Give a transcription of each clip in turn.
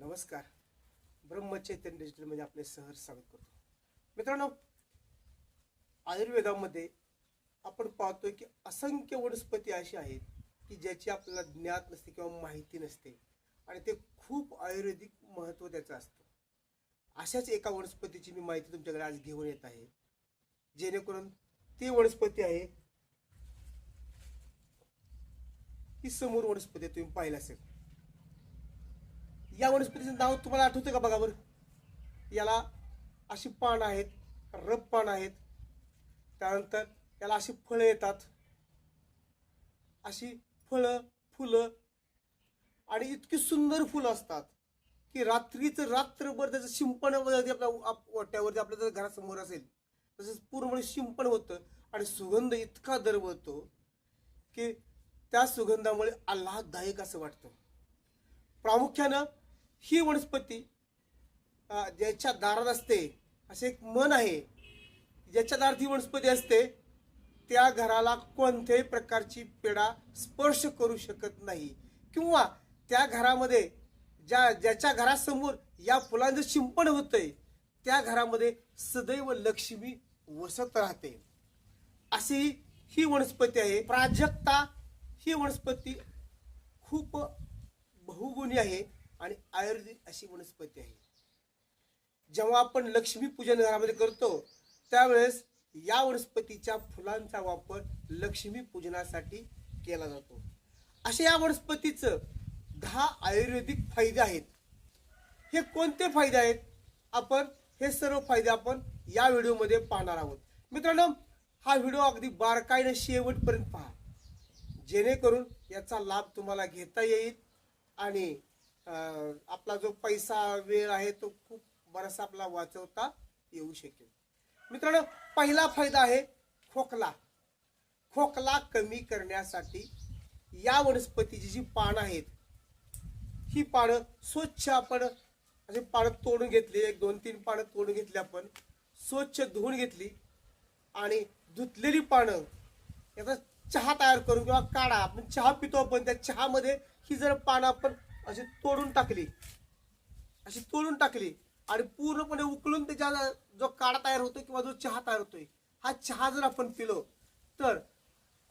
नमस्कार. ब्रह्मचैतन्य डिजिटलमध्ये आपले सहर स्वागत करतो. मित्रांनो आयुर्वेदामध्ये आपण पाहतोय की असंख्य वनस्पती अशी आहेत की ज्याची आपल्याला ज्ञात नसते किंवा माहिती नसते आणि ते खूप आयुर्वेदिक महत्त्व त्याचं असतं. अशाच एका वनस्पतीची मी माहिती तुमच्याकडे आज घेऊन येत आहे. जेणेकरून ती वनस्पती आहे ही समोर वनस्पती तुम्ही पाहिलं असेल. या वनस्पतीचं नाव तुम्हाला आठवतं का बघा बरं? याला अशी पानं आहेत रब पानं आहेत. त्यानंतर याला अशी फळं येतात. अशी फळं फुलं आणि इतकी सुंदर फुलं असतात की रात्रीचं रात्रभर त्याचं शिंपण वगैरे आपल्या आप- आपल्या जर घरासमोर असेल तसंच पूर्णपणे शिंपण होतं आणि सुगंध इतका दरवळतो की त्या सुगंधामुळे आल्हाददायक असं वाटतं. प्रामुख्यानं ही वनस्पती ज्याच्या दारात असते असे एक मन आहे. ज्याच्या दारात ही वनस्पती असते त्या घराला कोणत्याही प्रकारची पेढा स्पर्श करू शकत नाही. किंवा त्या घरामध्ये ज्या ज्याच्या घरासमोर या फुलांचं शिंपण होतंय त्या घरामध्ये सदैव लक्ष्मी वसत राहते. अशी ही वनस्पती आहे. प्राजक्ता ही वनस्पती खूप बहुगुणी आहे. आणि आयुर्वेदिक अशी वनस्पती आहे. जेव्हा आपण लक्ष्मी पूजन घरामध्ये करतो त्यावेळेस या वनस्पतीच्या फुलांचा वापर लक्ष्मी पूजनासाठी केला जातो. अशा या वनस्पतीचं दहा आयुर्वेदिक फायदे आहेत. हे कोणते फायदे आहेत? आपण हे सर्व फायदे आपण या व्हिडिओमध्ये पाहणार आहोत. मित्रांनो हा व्हिडिओ अगदी बारकाईने शेवटपर्यंत पहा. जेणेकरून याचा लाभ तुम्हाला घेता येईल आणि आपला जो पैसा वेळ आहे तो खूप बराचसा आपला वाचवता येऊ शकेल. मित्रांनो पहिला फायदा आहे खोकला. खोकला कमी करण्यासाठी या वनस्पतीची जी पानं आहेत ही पानं स्वच्छ आपण असे पानं तोडून घेतली एक दोन तीन पानं तोडून घेतली आपण स्वच्छ धुवून घेतली आणि धुतलेली पानं याचा चहा तयार करून किंवा काढा आपण चहा पितो आपण त्या चहामध्ये ही जर पानं आपण अशी तोडून टाकली. अशी तोडून टाकली. आणि पूर्णपणे उकळून त्याच्या जो काढा तयार होतो किंवा जो चहा तयार होतोय हा चहा जर आपण पिलो तर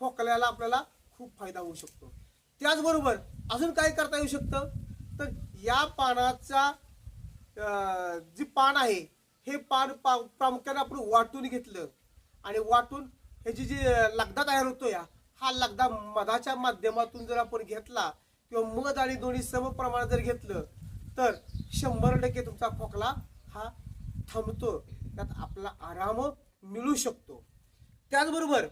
खोकल्याला आपल्याला खूप फायदा होऊ शकतो. त्याचबरोबर अजून काय करता येऊ शकतं? तर या पानाचा जी पान आहे हे पान पा प्रामुख्याने आपण वाटून घेतलं. आणि वाटून ह्याची जी लगदा तयार होतो या हा लगदा मधाच्या माध्यमातून जर आपण घेतला किंवा मध आणि दोन्ही सम जर घेतलं तर शंभर टक्के तुमचा खोकला हा थांबतो. त्यात आपला आराम मिळू शकतो. त्याचबरोबर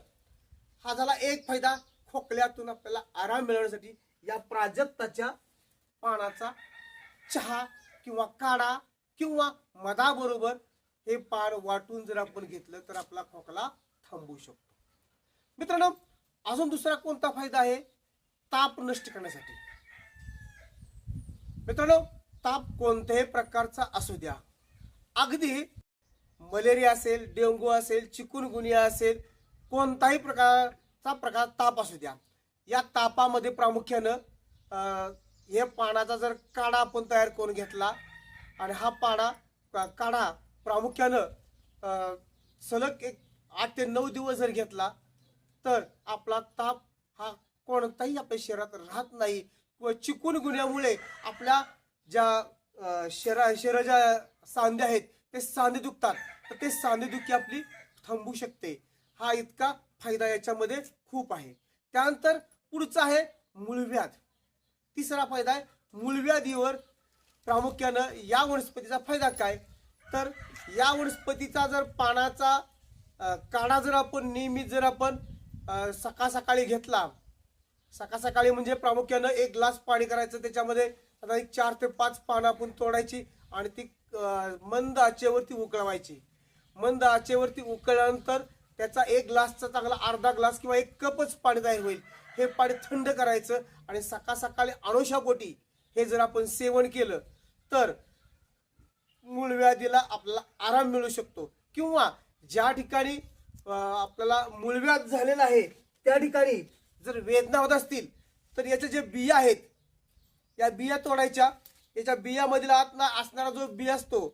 हा झाला एक फायदा खोकल्यातून आपल्याला आराम मिळवण्यासाठी या प्राजक्ताच्या पानाचा चहा किंवा काढा किंवा मधाबरोबर हे पान वाटून जर आपण घेतलं तर आपला खोकला थांबू शकतो. मित्रांनो अजून दुसरा कोणता फायदा आहे? ताप नष्ट करण्यासाठी. मित्रांनो ताप कोणत्याही प्रकारचा असू द्या. अगदी मलेरिया असेल डेंगू असेल चिकुनगुनिया असेल कोणताही प्रकारचा प्रकार ताप असू द्या. या तापामध्ये प्रामुख्यानं हे पानाचा जर काढा आपण तयार करून घेतला आणि हा पाडा काढा प्रामुख्यानं सलग एक आठ ते नऊ दिवस जर घेतला तर आपला ताप हा कोणताही आपल्या शरीरात राहत नाही व चिकून गुन्ह्यामुळे आपल्या ज्या शरा शरीरा शरीराच्या सांधे आहेत ते सांधे दुखतात. तर ते सांधेदुखी आपली थांबू शकते. हा इतका फायदा याच्यामध्ये खूप आहे. त्यानंतर पुढचा आहे मूळव्याध तिसरा फायदा आहे मूळव्याधीवर प्रामुख्यानं या वनस्पतीचा फायदा काय? तर या वनस्पतीचा जर पानाचा काढा जर आपण नियमित जर आपण सकाळ सकाळी घेतला सकाळ सकाळी म्हणजे प्रामुख्यानं एक ग्लास पाणी करायचं त्याच्यामध्ये आता एक चार ते पाच पानं आपण तोडायची आणि ती मंद आचेवरती उकळवायची. मंद आचेवरती उकळल्यानंतर त्याचा एक ग्लासचा चांगला अर्धा ग्लास किंवा एक कपच पाणी तयार होईल. हे पाणी थंड करायचं आणि सकाळ सकाळी अनुषापोटी हे जर आपण सेवन केलं तर मूळव्याधीला आपला आराम मिळू शकतो. किंवा ज्या ठिकाणी आपल्याला मूळव्याध झालेला आहे त्या ठिकाणी जर वेदना होत असतील तर याचे जे बिया आहेत या बिया तोडायच्या याच्या बियामधील आतला असणारा जो बी असतो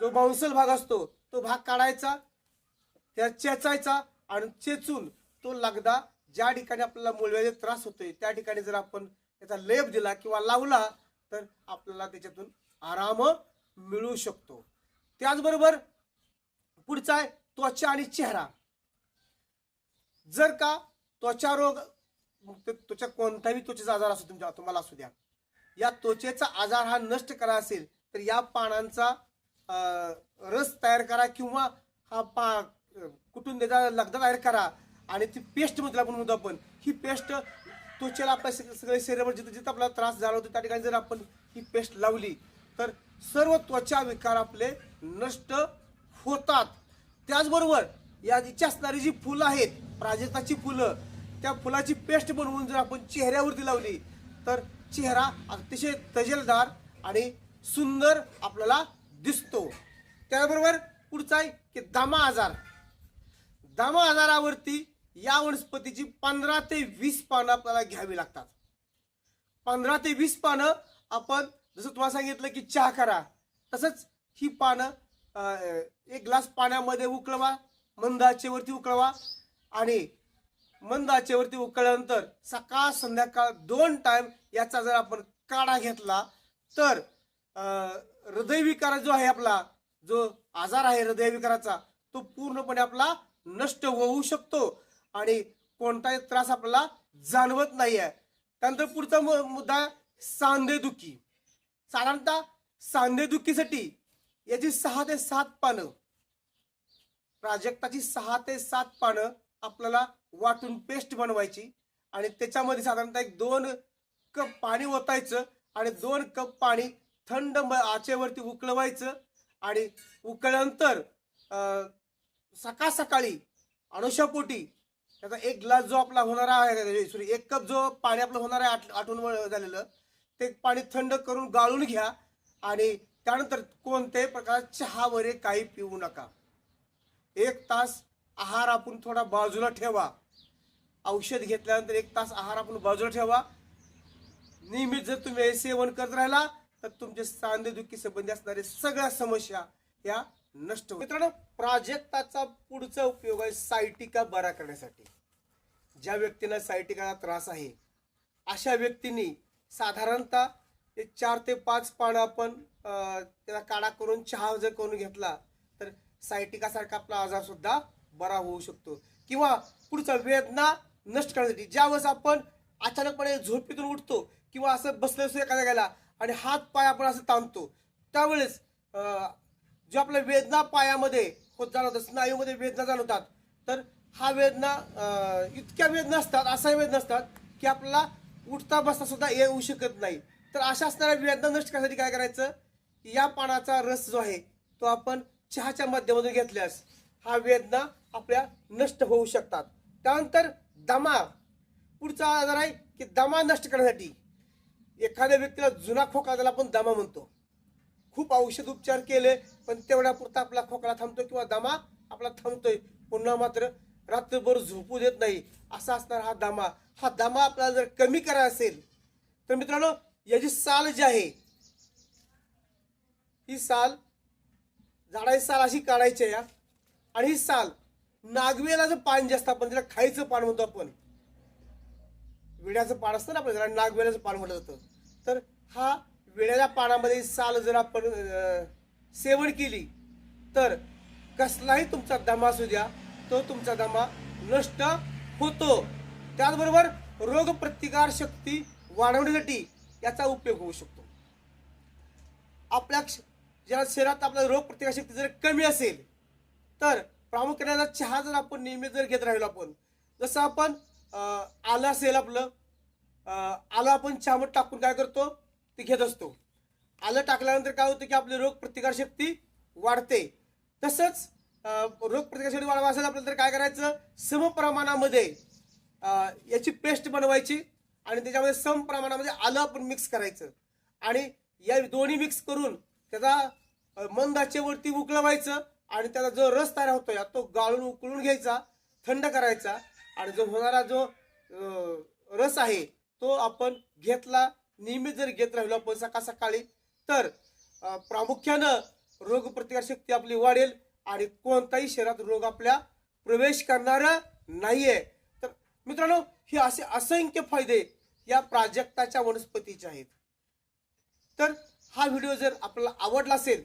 जो मांसल भाग असतो तो भाग काढायचा त्या चेचायचा आणि चेचून तो लगदा ज्या ठिकाणी आपल्याला मुळव्याचे त्रास होतोय त्या ठिकाणी जर आपण त्याचा लेप दिला किंवा लावला तर आपल्याला त्याच्यातून आराम मिळू शकतो. त्याचबरोबर पुढचा आहे त्वचा आणि चेहरा. जर का त्वचा रोग ते त्वचा कोणताही त्वचेचा आजार असो तुमच्या तुम्हाला असू द्या. या त्वचेचा आजार हा नष्ट करा असेल तर या पानांचा रस तयार करा किंवा हा पा कुठून त्याचा लगदा तयार करा आणि ती पेस्टमध्ये आपण म्हणतो आपण. ही पेस्ट त्वचेला आपल्या सगळे शरीरावर जिथं जिथं आपला त्रास झाला होता त्या ठिकाणी जर आपण ही पेस्ट लावली तर सर्व त्वचा विकार आपले नष्ट होतात. त्याचबरोबर या इथे असणारी जी फुलं आहेत प्राजक्ताची फुलं त्या फुलाची पेस्ट बनवून जर आपण चेहऱ्यावरती लावली तर चेहरा अतिशय तजेलदार आणि सुंदर आपल्याला दिसतो. त्याबरोबर पुढचा आहे की दामा आजार. दामा आजारावरती या वनस्पतीची पंधरा ते वीस पानं आपल्याला घ्यावी लागतात. पंधरा ते वीस पानं आपण जसं तुम्हाला सांगितलं की चहा करा तसंच ही पानं एक ग्लास पाण्यामध्ये उकळवा मंदाचेवरती उकळवा आणि मंद आचेवरती उकळल्यानंतर सकाळ संध्याकाळ दोन टाइम याचा जर आपण काढा घेतला तर हृदयविकार जो आहे आपला जो आजार आहे हृदयविकाराचा तो पूर्णपणे आपला नष्ट होऊ शकतो आणि कोणताही त्रास आपल्याला जाणवत नाही आहे त्यानंतर पुढचा मु- मुद्दा सांधेदुखी. साधारणतः सांधेदुखीसाठी याची सहा ते सात पानं प्राजक्ताची सहा ते सात पानं आपल्याला वाटून पेस्ट बनवायची आणि त्याच्यामध्ये साधारणतः एक दोन कप पाणी ओतायचं आणि दोन कप पाणी थंड म- आचेवरती उकळवायचं आणि उकळल्यानंतर सकाळ सकाळी अनुषापोटी त्याचा एक ग्लास जो आपला होणारा आहे सॉरी एक कप जो पाणी आपलं होणार आहे आठ आठवण व- झालेलं ते पाणी थंड करून गाळून घ्या आणि त्यानंतर कोणत्याही प्रकार चहा वगैरे काही पिऊ नका. एक तास आहार आपण थोडा बाजूला ठेवा. औषध घेतल्यानंतर एक तास आहार आपण बाजूला ठेवा. नियमित जर तुम्ही हे सेवन करत राहिला तर तुमचे सांधेदुखी संबंधी असणारे सगळ्या समस्या या नष्ट मित्रांनो प्राजक्ताचा पुढचा उपयोग आहे सायटिका बरा करण्यासाठी. ज्या व्यक्तींना सायटिकाचा त्रास आहे अशा व्यक्तींनी साधारणतः चार ते पाच पानं आपण त्याला काढा करून चहा जर करून घेतला तर सायटिकासारखा आपला आजार सुद्धा बरा होऊ शकतो. किंवा पुढचा वेदना नष्ट करण्यासाठी. ज्यावेळेस आपण अचानकपणे झोपेतून उठतो किंवा असं बसलो सुद्धा एखाद्या गेला आणि हात पाय आपण असं ताणतो त्यावेळेस जो आपल्या वेदना पायामध्ये होत जाणवतात स्नायूमध्ये वेदना जाणवतात तर हा वेदना इतक्या वेदना असतात असाही वेदना असतात की आपल्याला उठता बसता सुद्धा येऊ शकत नाही. तर अशा असणाऱ्या वेदना नष्ट करण्यासाठी काय करायचं? या पानाचा रस जो आहे तो आपण चहाच्या माध्यमातून घेतल्यास हा वेदना आपल्या नष्ट होऊ शकतात. त्यानंतर दमा. पुढचा आजार आहे की दमा नष्ट करण्यासाठी एखाद्या व्यक्तीला जुना खोकला त्याला आपण दमा म्हणतो. खूप औषध उपचार केले पण तेवढ्या पुरता आपला खोकला थांबतो किंवा दमा आपला थांबतोय. पुन्हा मात्र रात्रभर झोपू देत नाही. असा असणारा हा दमा. हा दमा आपल्याला जर कमी करायचा असेल तर मित्रांनो याची साल जी आहे ही साल झाडाची साल अशी काढायची आहे या आणि ही साल नागवेलाचं पान जे असतं आपण त्याला खायचं पान म्हणतो आपण. विड्याचं पान असतं ना आपण त्याला नागवेलाचं पान म्हटलं जातं. तर हा विड्याच्या पानामध्ये साल जर आपण सेवन केली तर कसलाही तुमचा दमा असू द्या तो तुमचा दमा नष्ट होतो. त्याचबरोबर रोगप्रतिकार शक्ती वाढवण्यासाठी याचा उपयोग होऊ शकतो. आपल्या ज्या शरीरात आपला रोगप्रतिकार शक्ती जर कमी असेल तर प्रामुख्याने चहा जर आपण नियमित जर घेत राहिलो आपण जसं आपण आलं असेल आपलं आलं आपण चहामध्ये टाकून काय करतो? ते घेत असतो. आलं टाकल्यानंतर काय होतं की आपली रोग प्रतिकार शक्ती वाढते. तसंच रोग प्रतिकार शक्ती वाढवा असेल आपल्याला तर काय करायचं? समप्रमाणामध्ये प्रमाणामध्ये याची पेस्ट बनवायची आणि त्याच्यामध्ये सम प्रमाणामध्ये आलं आपण मिक्स करायचं. आणि या दोन्ही मिक्स करून त्याचा मंदाचेवरती मंद उकळवायचं आणि त्याचा जो रस तयार होतोय तो गाळून उकळून घ्यायचा थंड करायचा. आणि जो होणारा जो रस आहे तो आपण घेतला नियमित जर घेत राहिलो आपण सकाळ सकाळी तर प्रामुख्यानं रोगप्रतिकार शक्ती आपली वाढेल आणि कोणताही शरीरात रोग आपल्या प्रवेश करणार नाहीये. तर मित्रांनो हे असे असंख्य फायदे या प्राजक्ताच्या वनस्पतीचे आहेत. तर हा व्हिडिओ जर आपल्याला आवडला असेल